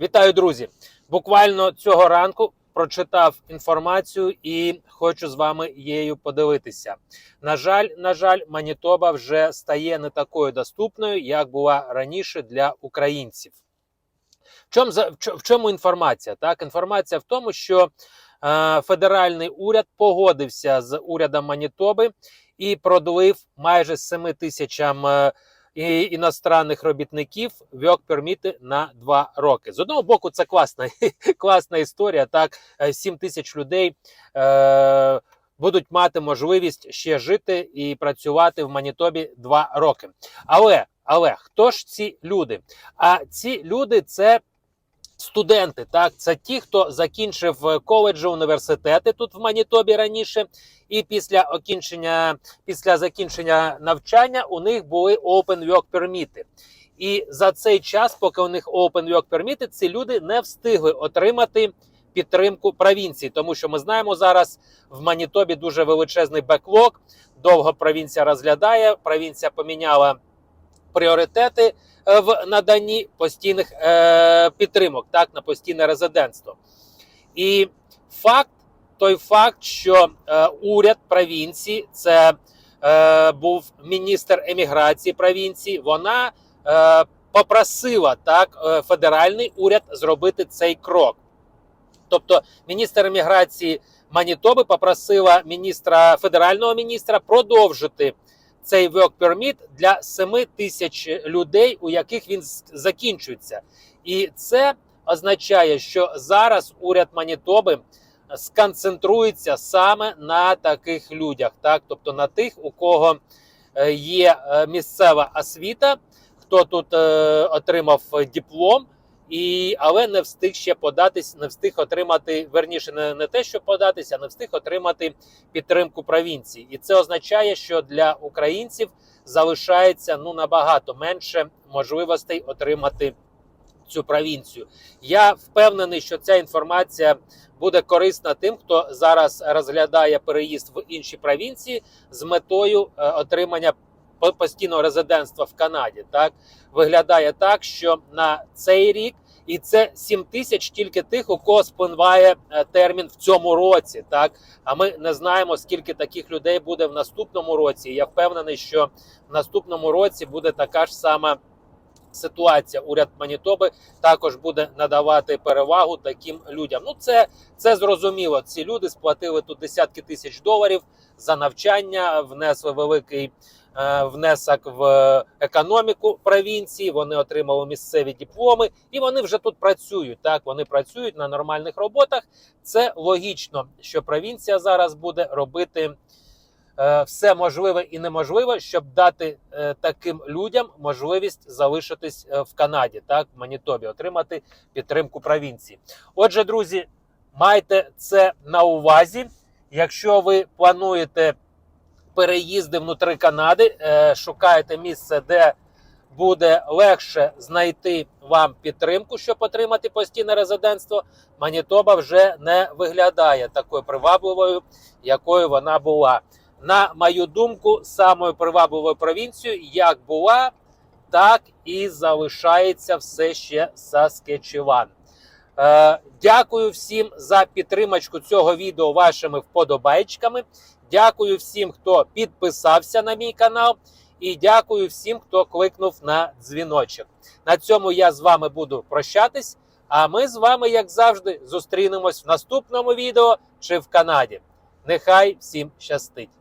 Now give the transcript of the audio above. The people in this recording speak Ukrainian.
Вітаю, друзі! Буквально цього ранку прочитав інформацію і хочу з вами її подивитися. На жаль, на жаль, Манітоба вже стає не такою доступною, як була раніше для українців. В чому, в чому інформація? Так, інформація в тому, що е, федеральний уряд погодився з урядом Манітоби і продлив майже 7 тисячам е, і іностранних робітників work перміти на 2 роки. З одного боку, це класна, класна історія. Так, Е, 7 тисяч людей е, будуть мати можливість ще жити і працювати в Манітобі 2 роки. Але, але хто ж ці люди? А ці люди це. Студенти, так, це ті, хто закінчив е, коледжі, університети тут в Манітобі раніше, і після окінчення, після закінчення навчання у них були open work permit. І за цей час, поки у них open work permit, ці люди не встигли отримати підтримку провінції, тому що ми знаємо зараз в Манітобі дуже величезний беклог. Довго провінція розглядає. Провінція поміняла пріоритети е, в наданні постійних е, підтримок, так на постійне резидентство. І факт, той факт, що е, уряд провінції, це е, був міністр еміграції провінції, вона е, попросила так е, федеральний уряд зробити цей крок. Тобто, міністр еміграції Манітоби попросила міністра федерального міністра продовжити цей work permit для 7 тисяч людей, у яких він закінчується. І це означає, що зараз уряд Манітоби сконцентрується саме на таких людях, так тобто на тих, у кого е, є е, місцева освіта, хто тут е, отримав диплом. І, але не встиг ще податись, не встиг отримати верніше, не, не те, що податися, а не встиг отримати підтримку провінції. І це означає, що для українців залишається ну набагато менше можливостей отримати цю провінцію. Я впевнений, що ця інформація буде корисна тим, хто зараз розглядає переїзд в інші провінції з метою е, отримання постійного резидентства в Канаді. Так виглядає так, що на цей рік. І це 7 тисяч тільки тих, у кого спливає е, термін в цьому році. Так а ми не знаємо, скільки таких людей буде в наступному році. Я впевнений, що в наступному році буде така ж сама ситуація. Уряд Манітоби також буде надавати перевагу таким людям. Ну, це, це зрозуміло. Ці люди сплатили тут десятки тисяч доларів за навчання, внесли великий е, внесок в економіку провінції. Вони отримали місцеві дипломи, і вони вже тут працюють. Так, вони працюють на нормальних роботах. Це логічно, що провінція зараз буде робити все можливе і неможливе, щоб дати е, таким людям можливість залишитись е, в Канаді, так в Манітобі, отримати підтримку провінції. Отже, друзі, майте це на увазі. Якщо ви плануєте переїзди внутри Канади, е, шукаєте місце, де буде легше знайти вам підтримку, щоб отримати постійне резидентство. Манітоба вже не виглядає такою привабливою, якою вона була. На мою думку, самою привабливою провінцією, як була, так і залишається все ще Саскечеван. Е, дякую всім за підтримочку цього відео вашими вподобайчиками. Дякую всім, хто підписався на мій канал. І дякую всім, хто кликнув на дзвіночок. На цьому я з вами буду прощатись. А ми з вами, як завжди, зустрінемось в наступному відео чи в Канаді. Нехай всім щастить!